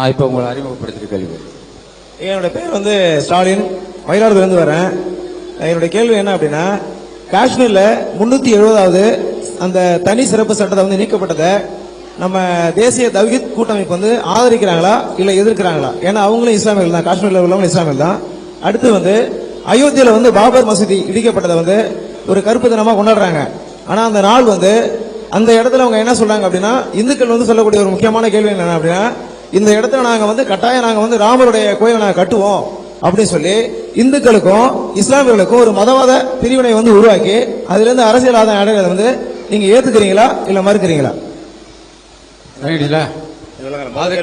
நான் இப்போ உங்களை அறிமுகப்படுத்திட்டு கேள்வி என்னோட பேர் வந்து ஸ்டாலின். மயிலாடுதுறையிலிருந்து வரேன். என்னுடைய கேள்வி என்ன அப்படின்னா காஷ்மீரில் முன்னூற்றி எழுபதாவது அந்த தனி சிறப்பு சட்டத்தை வந்து நீக்கப்பட்டதை நம்ம தேசிய தவ்ஹீத் கூட்டமைப்பு வந்து ஆதரிக்கிறாங்களா இல்லை எதிர்க்கிறாங்களா? ஏன்னா அவங்களும் இஸ்லாமியர்கள் தான். காஷ்மீரில் உள்ளவங்க இஸ்லாமியர்கள் தான். அடுத்து வந்து அயோத்தியில் வந்து பாபர் மசூதி இடிக்கப்பட்டதை வந்து ஒரு கருப்பு தினமாக கொண்டாடுறாங்க. ஆனால் அந்த நாள் வந்து அந்த இடத்துல அவங்க என்ன சொல்கிறாங்க அப்படின்னா இந்துக்கள் வந்து சொல்லக்கூடிய ஒரு முக்கியமான கேள்வி என்ன அப்படின்னா இந்த இடத்துல நாங்க வந்து கட்டாயம் நாங்க வந்து ராமருடைய கோயிலை நாங்க கட்டுவோம் அப்படின்னு சொல்லி இந்துக்களுக்கும் இஸ்லாமியர்களுக்கும் ஒரு மதவாத பிரிவினை வந்து உருவாக்கி அதுல இருந்து அரசியல் ஆதாயம் அடைகிறத வந்து நீங்க ஏத்துக்கிறீங்களா இல்ல மறுக்கிறீங்களா?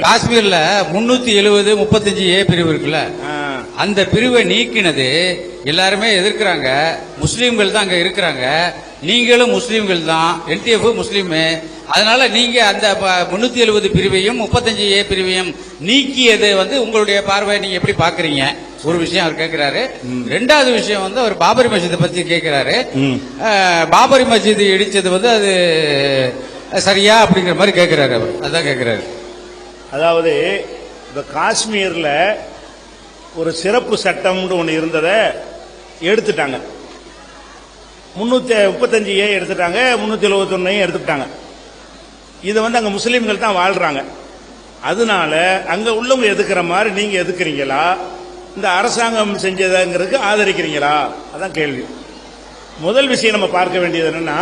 காஷ்மீர்ல முன்னூத்தி எழுபது முப்பத்தஞ்சு ஏ பிரிவு இருக்குல்ல. அந்த பிரிவை நீக்கினது எல்லாருமே எதிர்க்கிறாங்க. முஸ்லீம்கள் தான் அங்க இருக்கிறாங்க. நீங்களும் முஸ்லீம்கள் தான். என்டிஎஃப் முஸ்லீமு. அதனால நீங்க அந்த முன்னூத்தி எழுபது பிரிவையும் முப்பத்தஞ்சு ஏ பிரிவையும் நீக்கியது வந்து உங்களுடைய பார்வை நீங்க எப்படி பாக்குறீங்க ஒரு விஷயம் அவர் கேட்கிறாரு ரெண்டாவது விஷயம் வந்து அவர் பாபரி மஸ்ஜிதை பத்தி கேட்கிறாரு பாபரி மஸ்ஜித் இடிச்சது வந்து அது சரியா அப்படிங்கிற மாதிரி கேட்கிறாரு அவர். அதான் கேட்கிறாரு அதாவது இந்த காஷ்மீர்ல ஒரு சிறப்பு சட்டம்னு ஒன்று இருந்ததை எடுத்துட்டாங்க. முன்னூத்தி முப்பத்தஞ்சு ஏ எடுத்துட்டாங்க முன்னூத்தி எழுபத்தொன்னையும் எடுத்துட்டாங்க. இதை வந்து அங்க முஸ்லீம்கள் தான் வாழ்றாங்க. அதனால அங்க உள்ளவங்க எதுக்குற மாதிரி நீங்க எதுக்குறீங்களா? இந்த அரசாங்கம் செஞ்சதுங்கிறதுக்கு ஆதரிக்கிறீங்களா? அதான் கேள்வி. முதல் விஷயம் நம்ம பார்க்க வேண்டியது என்னன்னா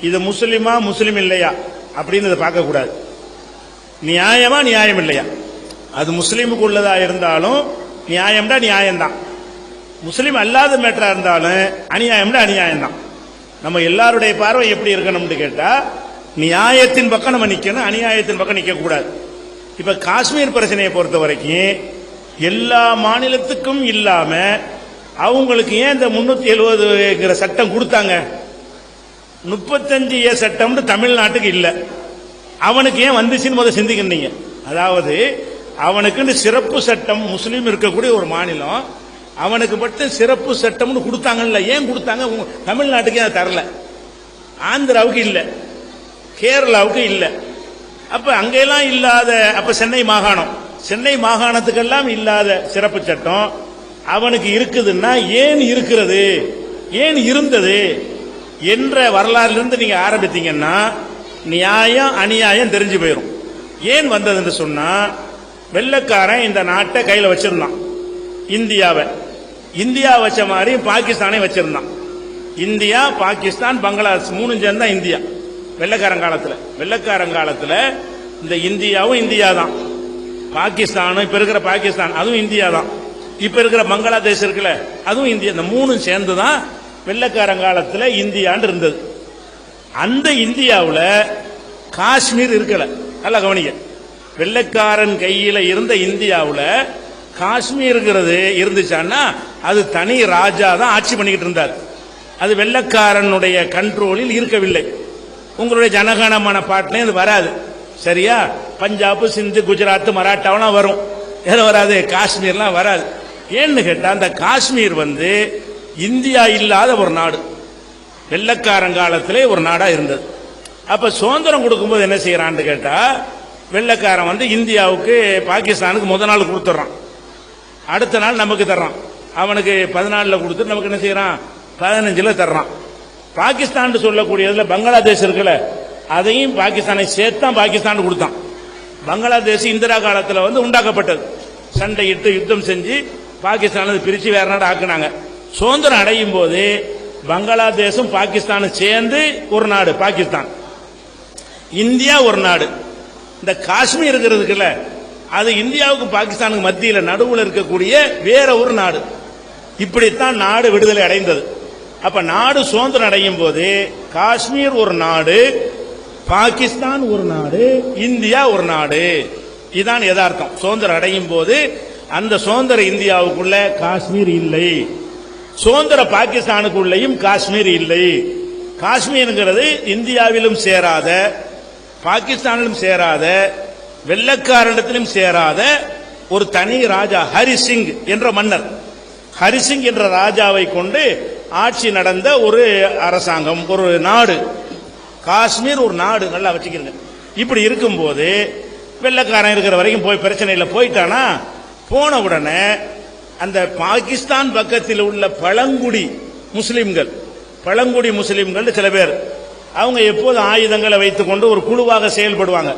இது முஸ்லீமா முஸ்லீம் இல்லையா? அப்படின்னு இதை பார்க்கக்கூடாது. நியாயமா நியாயம் இல்லையா? அது முஸ்லீமுக்கு உள்ளதா இருந்தாலும் நியாயம்டா நியாயம்தான். முஸ்லீம் அல்லாத மேட்டரா இருந்தாலும் அநியாயம்டா அநியாயம்தான். நம்ம எல்லாருடைய பார்வை எப்படி இருக்கணும்னு கேட்டா நியாயத்தின் பக்கம் நம்ம நிற்கணும் அநியாயத்தின் பக்கம் நிற்கக்கூடாது கூடாது இப்ப காஷ்மீர் பிரச்சனையை பொறுத்த வரைக்கும் எல்லா மாநிலத்துக்கும் இல்லாம அவங்களுக்கு ஏன் இந்த முன்னூத்தி எழுபதுங்கிற சட்டம் கொடுத்தாங்க? முப்பத்தஞ்சு ஏ சட்டம்னு தமிழ்நாட்டுக்கு இல்லை. அவனுக்கு ஏன் வந்துச்சுன்னு முதல் சிந்திக்கிறீங்க அதாவது அவனுக்குன்னு சிறப்பு சட்டம் முஸ்லீம் இருக்கக்கூடிய ஒரு மாநிலம் அவனுக்கு மட்டும் சிறப்பு சட்டம்னு கொடுத்தாங்கல்ல. ஏன் கொடுத்தாங்க? உங்க தமிழ்நாட்டுக்கு ஏன் தரல? ஆந்திராவுக்கு இல்லை. கேரளாவுக்கு இல்லை. அப்ப அங்கெல்லாம் இல்லாத அப்ப சென்னை மாகாணம். சென்னை மாகாணத்துக்கெல்லாம் இல்லாத சிறப்பு சட்டம் அவனுக்கு இருக்குதுன்னா ஏன் இருக்கிறது? ஏன் இருந்தது? என்ற வரலாறுலேருந்து நீங்க ஆரம்பித்தீங்கன்னா நியாயம் அநியாயம் தெரிஞ்சு போயிடும் ஏன் வந்ததுன்னு சொன்னா வெள்ளக்காரன் இந்த நாட்டை கையில் வச்சிருந்தான். இந்தியாவை. இந்தியா வச்ச மாதிரி பாகிஸ்தானை வச்சிருந்தான். இந்தியா பாகிஸ்தான் பங்களாதேஷ் மூணு சேர்ந்தா இந்தியா. வெள்ளக்காரங்காலத்தில். வெள்ளக்காரங்காலத்தில் இந்த இந்தியாவும் இந்தியா தான் பாகிஸ்தானும் இப்போ இருக்கிற பாகிஸ்தான் அதுவும் இந்தியா தான் இப்போ இருக்கிற பங்களாதேஷ் இருக்குல்ல அதுவும் இந்தியா இந்த மூணும் சேர்ந்து தான் வெள்ளக்காரங்காலத்தில் இந்தியான்னு இருந்தது. அந்த இந்தியாவில் காஷ்மீர் இருக்கல. நல்லா கவனிக்க வெள்ளைக்காரன் கையில் இருந்த இந்தியாவில் காஷ்மீருங்கிறது இருந்துச்சான்னா அது தனி ராஜா தான் ஆட்சி பண்ணிக்கிட்டு இருந்தார். அது வெள்ளைக்காரனுடைய கண்ட்ரோலில் இருக்கவில்லை. உங்களுடைய ஜனகணமான பாட்டுலையும் இது வராது. சரியா? பஞ்சாப் சிந்து குஜராத் மராட்டாவெல்லாம் வரும். எதுவும் வராது. காஷ்மீர்லாம் வராது. ஏன்னு கேட்டால் அந்த காஷ்மீர் வந்து இந்தியா இல்லாத ஒரு நாடு. வெள்ளக்காரன் காலத்திலே ஒரு நாடாக இருந்தது. அப்போ சுதந்திரம் கொடுக்கும்போது என்ன செய்கிறான்னு கேட்டால் வெள்ளக்காரன் வந்து இந்தியாவுக்கு பாகிஸ்தானுக்கு முத நாள் கொடுத்துட்றான். அடுத்த நாள் நமக்கு தர்றான். அவனுக்கு பதினாலில் கொடுத்துட்டு நமக்கு என்ன செய்கிறான் பதினஞ்சில் தர்றான். பாகிஸ்தான் சொல்லக்கூடியதுல பங்களாதேஷ் இருக்குல்ல அதையும் பாகிஸ்தானை சேர்த்தான் பாகிஸ்தான் கொடுத்தான். பங்களாதேஷ் இந்திரா காலத்தில் வந்து உண்டாக்கப்பட்டது. சண்டையிட்டு யுத்தம் செஞ்சு பாகிஸ்தான் பிரிச்சு வேற நாடு ஆக்குனாங்க. சுதந்திரம் அடையும் போது பங்களாதேஷும் பாகிஸ்தானும் சேர்ந்து ஒரு நாடு பாகிஸ்தான். இந்தியா ஒரு நாடு. இந்த காஷ்மீர் இருக்கிறதுக்குல்ல அது இந்தியாவுக்கு பாகிஸ்தானுக்கு மத்தியில் நடுவில் இருக்கக்கூடிய வேற ஒரு நாடு. இப்படித்தான் நாடு விடுதலை அடைந்தது. அப்ப நாடு சுதந்திரம் அடையும் போது காஷ்மீர் ஒரு நாடு பாகிஸ்தான் ஒரு நாடு இந்தியா ஒரு நாடு. இதுதான் யதார்த்தம். சுதந்திரம் அடையும் போது அந்த சுதந்திர இந்தியாவுக்குள்ள காஷ்மீர் இல்லை. சுதந்திர பாகிஸ்தானுக்குள்ளேயும் காஷ்மீர் இல்லை. காஷ்மீருங்கிறது இந்தியாவிலும் சேராத பாகிஸ்தானிலும் சேராத வெள்ளக்காரனிடத்திலும் சேராத ஒரு தனி ராஜா ஹரிசிங் என்ற மன்னர். ஹரிசிங் என்ற ராஜாவை கொண்டு ஆட்சி நடந்த ஒரு அரசாங்கம் ஒரு நாடு. காஷ்மீர் ஒரு நாடு நல்லா வச்சுக்கிறங்க இப்படி இருக்கும்போது வெள்ளக்காரன் இருக்கிற வரைக்கும் போய் பிரச்சனையில் போயிட்டானா? போன உடனே அந்த பாகிஸ்தான் பக்கத்தில் உள்ள பழங்குடி முஸ்லிம்கள் பழங்குடி முஸ்லிம்கள் சில பேர் அவங்க எப்போதும் ஆயுதங்களை வைத்துக்கொண்டு ஒரு குழுவாக செயல்படுவாங்க.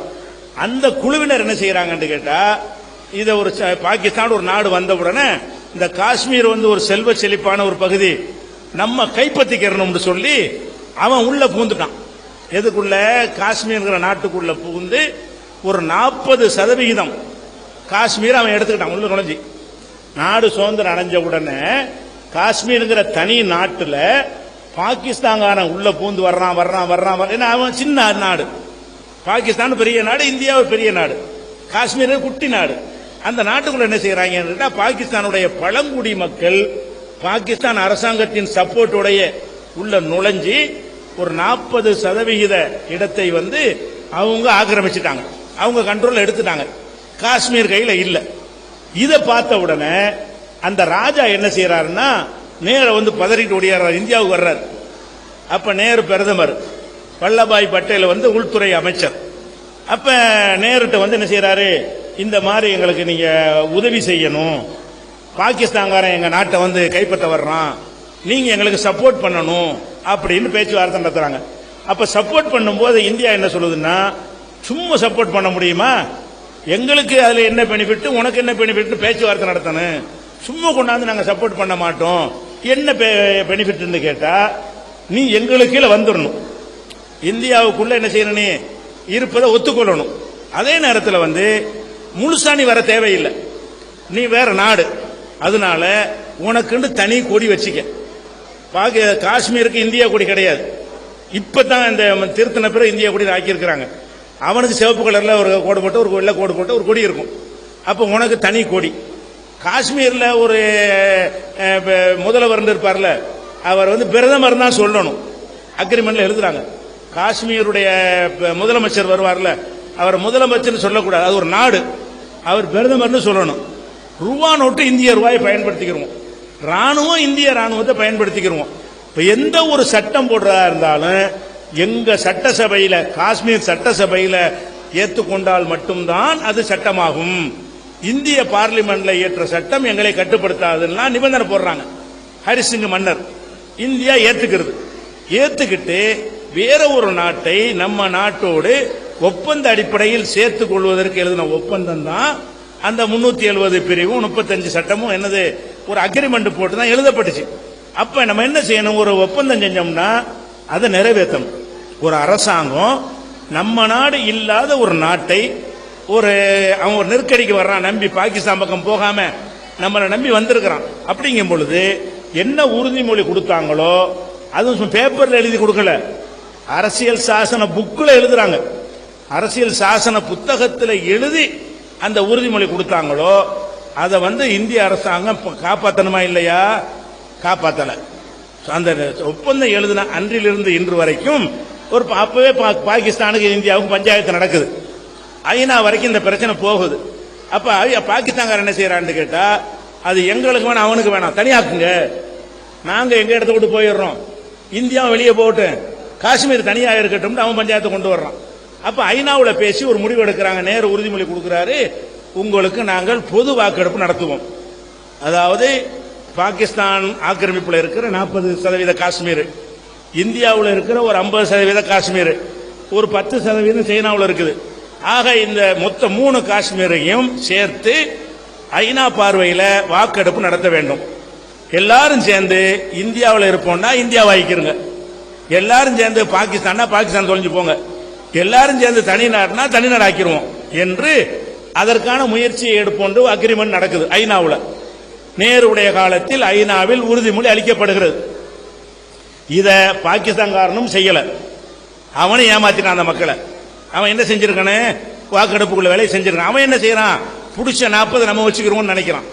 அந்த குழுவினர் என்ன செய்யறாங்கன்னு கேட்டா இதை ஒரு ச- பாகிஸ்தான் ஒரு நாடு வந்த உடனே இந்த காஷ்மீர் வந்து ஒரு செல்வ செழிப்பான ஒரு பகுதி நம்ம கைப்பற்றிக்கிறணும்னு சொல்லி அவன் உள்ள பூந்துட்டான் எதுக்குள்ள? காஷ்மீர்ங்கிற நாட்டுக்குள்ள புகுந்து ஒரு நாற்பது சதவிகிதம் காஷ்மீர் அவன் எடுத்துக்கிட்டான் உள்ள நுழைஞ்சி. நாடு சுதந்திரம் அடைஞ்ச உடனே காஷ்மீருங்கிற தனி நாட்டில் பாகிஸ்தான்காரன் உள்ள பூந்து வர்றான் வர்றான் வர்றான் வர்றான். ஏன்னா அவன் சின்ன நாடு. பாகிஸ்தான் பெரிய நாடு இந்தியா பெரிய நாடு. காஷ்மீர் குட்டி நாடு. அந்த நாட்டுக்குள்ள என்ன செய்யறாங்க பாகிஸ்தானுடைய பழங்குடி மக்கள் பாகிஸ்தான் அரசாங்கத்தின் சப்போர்ட்டுடைய உள்ள நுழைஞ்சி ஒரு நாற்பது சதவிகித இடத்தை வந்து அவங்க ஆக்கிரமிச்சிட்டாங்க. அவங்க கண்ட்ரோல் எடுத்துட்டாங்க. காஷ்மீர் கையில் இல்லை. இதை பார்த்த உடனே அந்த ராஜா என்ன செய்யறாருன்னா நேர வந்து பதறிட்டு ஓடியார் இந்தியாவுக்கு வர்றார். அப்ப நேரு பிரதமர் வல்லபாய் பட்டேல் வந்து உள்துறை அமைச்சர். அப்ப நேருட்ட வந்து என்ன செய்யறாரு இந்த மாதிரி எங்களுக்கு நீங்க உதவி செய்யணும். பாகிஸ்தான்காரன் எங்க நாட்டை வந்து கைப்பற்ற வர்றான். நீங்க எங்களுக்கு சப்போர்ட் பண்ணணும் அப்படின்னு பேச்சுவார்த்தை நடத்துறாங்க. அப்ப சப்போர்ட் பண்ணும்போது இந்தியா என்ன சொல்லுதுன்னா சும்மா சப்போர்ட் பண்ண முடியுமா? எங்களுக்கு அதுல என்ன பெனிஃபிட் உனக்கு என்ன பெனிஃபிட் பேச்சுவார்த்தை நடத்தணும். சும்மா கொண்டாந்து நாங்க சப்போர்ட் பண்ண மாட்டோம். என்ன பெனிஃபிட்னு கேட்டா நீ எங்களுக்கு கீழே வந்துடணும் இந்தியாவுக்குள்ள என்ன செய்யணும் நீ? இருப்பதை ஒத்துக்கொள்ளணும். அதே நேரத்தில் வந்து முழுசா நீ வர தேவையில்லை. நீ வேற நாடு. அதனால உனக்குன்னு தனி கொடி வச்சுக்க. பாக்க காஷ்மீருக்கு இந்தியா கொடி கிடையாது. இப்பதான் இந்த திருத்தின பிறகு இந்தியா கொடி ஆக்கியிருக்கிறாங்க. அவனுக்கு சிவப்பு கலர்ல ஒரு கோடு போட்டு ஒரு வெள்ளை கோடு போட்டு ஒரு கொடி இருக்கும். அப்போ உனக்கு தனி கொடி. காஷ்மீர்ல ஒரு முதல்வர் இருப்பார்ல அவர் வந்து பிரதமர் தான் சொல்லணும். அக்ரிமெண்ட்ல எழுதுறாங்க. காஷ்மீருடைய முதலமைச்சர் வருவார்ல அவர் முதலமைச்சர்னு சொல்லக்கூடாது. அது ஒரு நாடு. அவர் பிரதமர்னு சொல்லணும். ரூபா நோட்டு இந்திய ரூபாயை பயன்படுத்திக்கிறோம். ராணுவம் இந்திய ராணுவத்தை பயன்படுத்திக்கிறோம். இப்போ எந்த ஒரு சட்டம் போடுறதா இருந்தாலும் எங்க சட்டசபையில் காஷ்மீர் சட்டசபையில் ஏற்றுக்கொண்டால் மட்டும்தான் அது சட்டமாகும். இந்திய பார்லிமெண்ட்ல இயற்ற சட்டம் எங்களை கட்டுப்படுத்தாதுன்னா நிபந்தனை போடுறாங்க. ஹரிசிங் மன்னர் இந்தியா ஏத்துக்கிறது. ஏத்துக்கிட்டு வேற ஒரு நாட்டை நம்ம நாட்டோடு ஒப்பந்த அடிப்படையில் சேர்த்துக் கொள்வதற்கு எழுதின ஒப்பந்தம் தான் அந்த முன்னூத்தி எழுபது பிரிவும் முப்பத்தஞ்சு சட்டமும் என்னது ஒரு அக்ரிமெண்ட் போட்டு தான் எழுதப்பட்டுச்சு. அப்ப நம்ம என்ன செய்யணும்? ஒரு ஒப்பந்தம் செஞ்சோம்னா அதை நிறைவேற்றணும். ஒரு அரசாங்கம் நம்ம நாடு இல்லாத ஒரு நாட்டை ஒரு அவன் ஒரு நெருக்கடிக்கு வர்றான் நம்பி பாகிஸ்தான் பக்கம் போகாம நம்மளை நம்பி வந்திருக்கிறான். அப்படிங்கும் பொழுது என்ன உறுதிமொழி கொடுத்தாங்களோ அதுவும் பேப்பர்ல எழுதி கொடுக்கல. அரசியல் சாசன புக்கில் எழுதுறாங்க. அரசியல் சாசன புத்தகத்தில் எழுதி அந்த உறுதிமொழி கொடுத்தாங்களோ அதை வந்து இந்திய அரசாங்கம் காப்பாற்றணுமா இல்லையா? காப்பாத்தல. அந்த ஒப்பந்தம் எழுதின அன்றிலிருந்து இன்று வரைக்கும் ஒரு பா- அப்பவே பா- பாகிஸ்தானுக்கு இந்தியாவுக்கும் பஞ்சாயத்து நடக்குது. ஐநா வரைக்கும் இந்த பிரச்சனை போகுது. அப்ப பாகிஸ்தான்கார் பாகிஸ்தான்காரன் என்ன செய்யறான்னு கேட்டா அது எங்களுக்கு வேணாம் அவனுக்கு வேணாம் தனியாக்குங்க. நாங்க எங்க இடத்த விட்டு போயிடுறோம்? இந்தியாவும் வெளியே போகட்டும். காஷ்மீர் தனியா இருக்கட்டும் அவன் பஞ்சாயத்தை கொண்டு வர்றான். அப்ப ஐநாவில் பேசி ஒரு முடிவு எடுக்கிறாங்க. நேரு உறுதிமொழி கொடுக்கிறாரு. உங்களுக்கு நாங்கள் பொது வாக்கெடுப்பு நடத்துவோம். அதாவது பாகிஸ்தான் ஆக்கிரமிப்பில் இருக்கிற நாற்பது சதவீத காஷ்மீர் இந்தியாவில் இருக்கிற ஒரு ஐம்பது சதவீத காஷ்மீர் ஒரு பத்து சதவீதம் சீனாவில் இருக்குது. ஆக இந்த மொத்த மூணு காஷ்மீரையும் சேர்த்து ஐநா பார்வையில் வாக்கெடுப்பு நடத்த வேண்டும். எல்லாரும் சேர்ந்து இந்தியாவில் இருப்போம்னா இந்தியா வாங்கிக்கிறங்க எல்லாரும் சேர்ந்து பாகிஸ்தான்னா பாகிஸ்தான் தொலைஞ்சு போங்க. எல்லாரும் சேர்ந்து தனிநாடுனா தனிநாடு ஆக்கிடுவோம் என்று அதற்கான முயற்சியை எடுப்போன்று அக்ரிமெண்ட் நடக்குது ஐநாவில். நேருடைய காலத்தில் ஐநாவில் உறுதிமொழி அளிக்கப்படுகிறது. இத பாகிஸ்தான்காரனும் செய்யல. அவனும் ஏமாத்தினான் அந்த மக்களை. அவன் என்ன செஞ்சிருக்கானே? வாக்கெடுப்புக்குள்ள வேலையை செஞ்சிருக்கான். அவன் என்ன செய்யறான்? பிடிச்ச நாற்பது நம்ம வச்சுக்கிறோம்னு நினைக்கிறான்.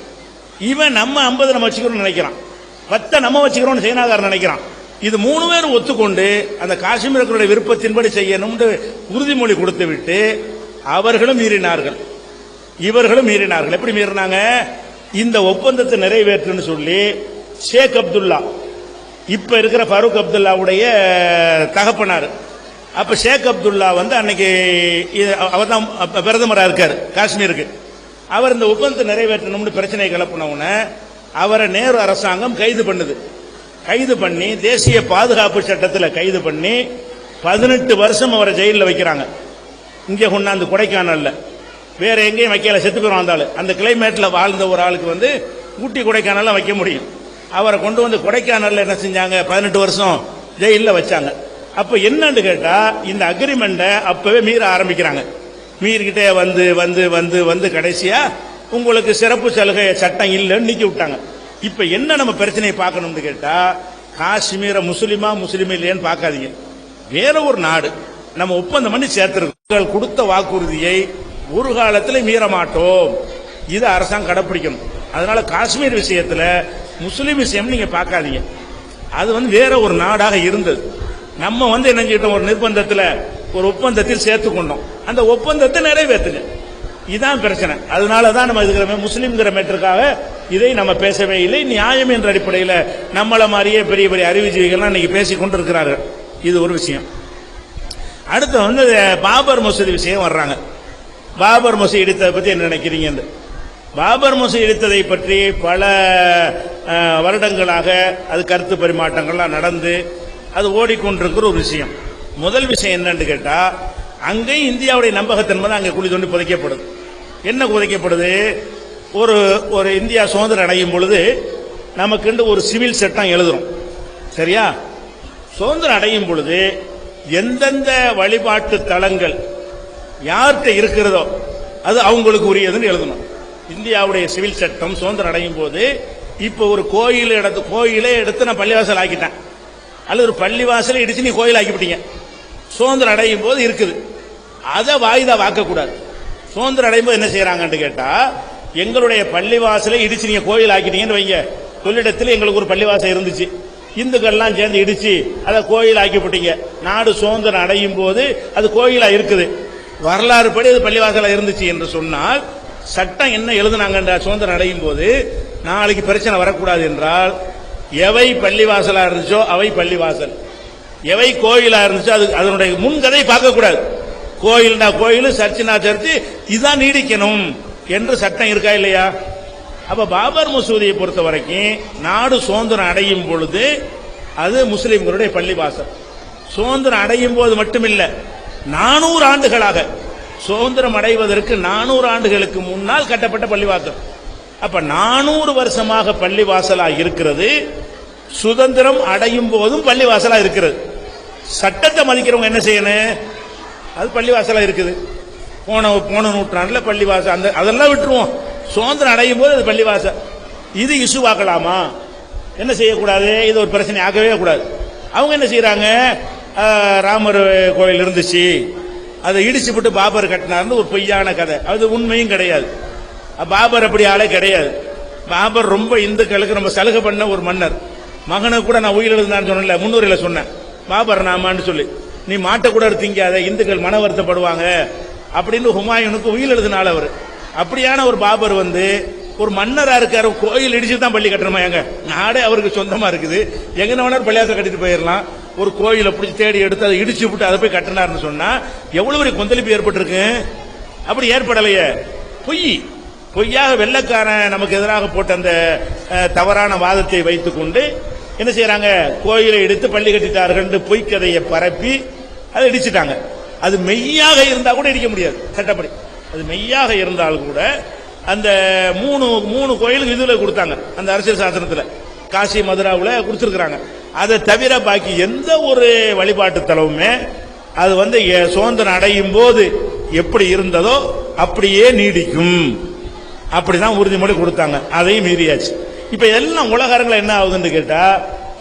இவன் நம்ம ஐம்பது நம்ம வச்சுக்கிறோம்னு நினைக்கிறான். பத்தை நம்ம வச்சுக்கிறோம்னு சைனாக்காரன் நினைக்கிறான். இது மூணு பேரும் ஒத்துக்கொண்டு அந்த காஷ்மீரர்களுடைய விருப்பத்தின்படி செய்யணும்னு உறுதிமொழி கொடுத்து விட்டு அவர்களும் மீறினார்கள். இவர்களும் மீறினார்கள். எப்படி மீறினாங்க? இந்த ஒப்பந்தத்தை நிறைவேற்றுன்னு சொல்லி ஷேக் அப்துல்லா இப்ப இருக்கிற ஃபரூக் அப்துல்லாவுடைய தகப்பனார். அப்ப ஷேக் அப்துல்லா வந்து அன்னைக்கு அவர் தான் பிரதமராக இருக்கார் காஷ்மீருக்கு. அவர் இந்த ஒப்பந்தத்தை நிறைவேற்றணும்னு பிரச்சனை கிளப்பின உடனே அவரை நேரு அரசாங்கம் கைது பண்ணுது. கைது பண்ணி தேசிய பாதுகாப்பு சட்டத்தில் கைது பண்ணி பதினெட்டு வருஷம் அவரை ஜெயிலில் வைக்கிறாங்க. இங்கே கொண்டாந்து கொடைக்கானல்ல. வேற எங்கேயும் வைக்கல செத்து போய் வந்தாலும் அந்த கிளைமேட்டில் வாழ்ந்த ஒரு ஆளுக்கு வந்து ஊட்டி கொடைக்கானல்ல வைக்க முடியும். அவரை கொண்டு வந்து கொடைக்கானல்ல என்ன செஞ்சாங்க? பதினெட்டு வருஷம் ஜெயிலில் வச்சாங்க. அப்போ என்னன்னு கேட்டால் இந்த அக்ரிமெண்ட்டை அப்போவே மீற ஆரம்பிக்கிறாங்க. மீறிக்கிட்டே வந்து வந்து வந்து வந்து கடைசியாக உங்களுக்கு சிறப்பு சலுகை சட்டம் இல்லைன்னு நீக்கி விட்டாங்க. இப்ப என்ன நம்ம பிரச்சனையை பார்க்கணும்னு கேட்டா காஷ்மீரை முஸ்லிமா முஸ்லிம் இல்லையான்னு பார்க்காதீங்க. வேற ஒரு நாடு நம்ம ஒப்பந்தம் பண்ணி சேர்த்திருக்கோம். கொடுத்த வாக்குறுதியை ஒரு காலத்தில் மீற மாட்டோம். இது அரசாங்கம் கடைப்பிடிக்கணும். அதனால காஷ்மீர் விஷயத்துல முஸ்லீம் விஷயம் நீங்க பார்க்காதீங்க. அது வந்து வேற ஒரு நாடாக இருந்தது. நம்ம வந்து என்ன ஒரு நிர்பந்தத்தில் ஒரு ஒப்பந்தத்தில் சேர்த்துக்கொண்டோம். அந்த ஒப்பந்தத்தை நிறைவேற்றுங்க. இதுதான் பிரச்சனை. அதனால தான் நம்ம இதுக்கிற முஸ்லீம்ங்கிற மேட்டருக்காக இதை நம்ம பேசவே இல்லை. நியாயம் என்ற அடிப்படையில் நம்மளை மாதிரியே பெரிய பெரிய அறிவுஜீவிகள்லாம் இன்னைக்கு பேசிக் கொண்டிருக்கிறார்கள். இது ஒரு விஷயம். அடுத்து வந்து பாபர் மசூதி விஷயம் வர்றாங்க. பாபர் மசூதி இடித்ததை பற்றி என்ன நினைக்கிறீங்க பாபர் மசூதி இடித்ததை பற்றி பல வருடங்களாக அது கருத்து பரிமாற்றங்கள்லாம் நடந்து அது ஓடிக்கொண்டிருக்கிற ஒரு விஷயம். முதல் விஷயம் என்னன்னு கேட்டால் அங்கேயும் இந்தியாவுடைய நம்பகத்தன்மை அங்கே குழி தோண்டி புதைக்கப்படுது என்ன உதைக்கப்படுது? ஒரு ஒரு இந்தியா சுதந்திரம் அடையும் பொழுது நமக்குண்டு ஒரு சிவில் சட்டம் எழுதுறோம். சரியா? சுதந்திரம் அடையும் பொழுது எந்தெந்த வழிபாட்டு தலங்கள் யார்கிட்ட இருக்கிறதோ அது அவங்களுக்கு உரியதுன்னு எழுதணும். இந்தியாவுடைய சிவில் சட்டம் சுதந்திரம் அடையும் போது இப்போ ஒரு கோயில் எடுத்து கோயிலே எடுத்து நான் பள்ளிவாசல் ஆக்கிட்டேன். அல்லது ஒரு பள்ளிவாசலை இடிச்சு நீ கோயில் ஆக்கிவிட்டீங்க சுதந்திரம் அடையும் போது இருக்குது. அதை வாய்தா வாக்கக்கூடாது. சுதந்திரம் அடையும் போது என்ன செய்யறாங்கன்னு கேட்டா எங்களுடைய பள்ளிவாசலை இடிச்சு நீங்க கோயில் ஆக்கிட்டீங்கன்னு வைங்க. கொள்ளிடத்தில் எங்களுக்கு ஒரு பள்ளிவாசல் இருந்துச்சு. இந்துக்கள்லாம் சேர்ந்து இடிச்சு அதை கோயில் ஆக்கிவிட்டீங்க. நாடு சுதந்திரம் அடையும் போது அது கோயிலா இருக்குது. வரலாறு படி அது பள்ளிவாசலா இருந்துச்சு என்று சொன்னால் சட்டம் என்ன எழுதுனாங்கன்ற சுதந்திரம் அடையும் போது நாளைக்கு பிரச்சனை வரக்கூடாது என்றால் எவை பள்ளிவாசலா இருந்துச்சோ அவை பள்ளிவாசல். எவை கோயிலா இருந்துச்சோ அது அதனுடைய முன்கதை பார்க்கக்கூடாது. கோயில்னா கோயில் சர்ச்சுனா சர்ச்சு இதுதான் நீடிக்கணும். என்று சட்டம் இருக்கா இல்லையா? அப்ப பாபர் மசூதியை பொறுத்த வரைக்கும் நாடு சுதந்திரம் அடையும் பொழுது அது முஸ்லிம்களுடைய பள்ளிவாசல். சுதந்திரம் அடையும் போது மட்டுமில்ல நானூறு ஆண்டுகளாக சுதந்திரம் அடைவதற்கு நானூறு ஆண்டுகளுக்கு முன்னால் கட்டப்பட்ட பள்ளிவாசல். அப்ப நானூறு வருஷமாக பள்ளிவாசலா இருக்கிறது சுதந்திரம் அடையும் போதும் பள்ளிவாசலா இருக்கிறது. சட்டத்தை மதிக்கிறவங்க என்ன செய்யணும்? அது பள்ளிவாசலா இருக்குது. போன போன நூற்றாண்டுல பள்ளிவாசல் அந்த அதெல்லாம் விட்டுருவோம். சுதந்திரம் அடையும் போது அது பள்ளிவாசல் இது இஷ்யூ ஆக்கலாமா என்ன செய்யக்கூடாது? இது ஒரு பிரச்சனை ஆகவே கூடாது. அவங்க என்ன செய்யறாங்க ராமர் கோயில் இருந்துச்சு. அதை இடிச்சு விட்டு பாபர் கட்டினார்னு ஒரு பொய்யான கதை. அது உண்மையும் கிடையாது. பாபர் அப்படி ஆளே கிடையாது. பாபர் ரொம்ப இந்துக்களுக்கு ரொம்ப சலுகை பண்ண ஒரு மன்னர். மகனை கூட நான் உயிரிழந்தான்னு சொன்னேன் முன்னுரையில் சொன்னேன். பாபர் நாமான்னு சொல்லி. நீ மாட்டை கூட திங்காத இந்துக்கள் மன வருத்தப்படுவாங்க அப்படின்னு ஹுமாயூனுக்கு உயிர் எழுதினால அவர். அப்படியான ஒரு பாபர் வந்து ஒரு மன்னரா இருக்காரு கோயில் இடிச்சு தான் பள்ளி கட்டணுமா எங்க? நாடே அவருக்கு சொந்தமா இருக்குது. எங்க வேணாலும் பள்ளியாசம் கட்டிட்டு போயிடலாம் ஒரு கோயிலை பிடிச்சி தேடி எடுத்து அதை இடிச்சு விட்டு அதை போய் கட்டினார்னு சொன்னா எவ்வளவு பெரிய கொந்தளிப்பு ஏற்பட்டிருக்கு? அப்படி ஏற்படலையே. பொய். பொய்யாக வெள்ளக்காரன் நமக்கு எதிராக போட்ட அந்த தவறான வாதத்தை வைத்துக்கொண்டு என்ன செய்யறாங்க? கோயிலை எடுத்து பள்ளி கட்டிட்டார்கள் பொய்க்கதையை கதையை பரப்பி அதை இடிச்சிட்டாங்க. அது மெய்யாக இருந்தால் கூட இடிக்க முடியாது சட்டப்படி. அது மெய்யாக இருந்தால் கூட அந்த மூணு மூணு கோயிலுக்கு இதில் கொடுத்தாங்க அந்த அரசியல் சாசனத்தில். காசி மதுராவில் கொடுத்துருக்குறாங்க. அதை தவிர பாக்கி எந்த ஒரு வழிபாட்டு தலவுமே அது வந்து சுதந்திரம் அடையும் போது எப்படி இருந்ததோ அப்படியே நீடிக்கும். அப்படிதான் உறுதிமொழி கொடுத்தாங்க. அதையும் மீறியாச்சு. இப்ப எல்லாம் உலக அரங்கில் என்ன ஆகுதுன்னு கேட்டா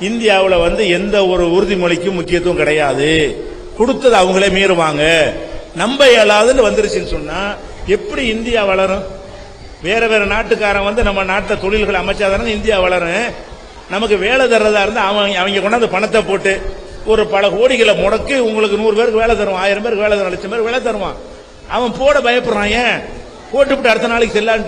இந்தியாவில் வந்து எந்த ஒரு உறுதிமொழிக்கும் முக்கியத்துவம் கிடையாது. கொடுத்தது அவங்களே மீறுவாங்க. நம்ப இயலாதுன்னு வந்துருச்சுன்னு சொன்னா எப்படி இந்தியா வளரும்? வேற வேற நாட்டுக்காரன் வந்து நம்ம நாட்டை தொழில்களை அமைச்சாதானே இந்தியா வளரும்? நமக்கு வேலை தர்றதா இருந்தா அவங்க அவங்க கொண்டாந்து பணத்தை போட்டு ஒரு பல கோடிகளை முடக்கி உங்களுக்கு நூறு பேருக்கு வேலை தருவான் ஆயிரம் பேருக்கு வேலை தரும் லட்சம் பேருக்கு வேலை தருவான். அவன் போட பயப்படுறான் ஏன்? போட்டுவிட்டு அடுத்த நாளைக்கு செல்லான்ட்டு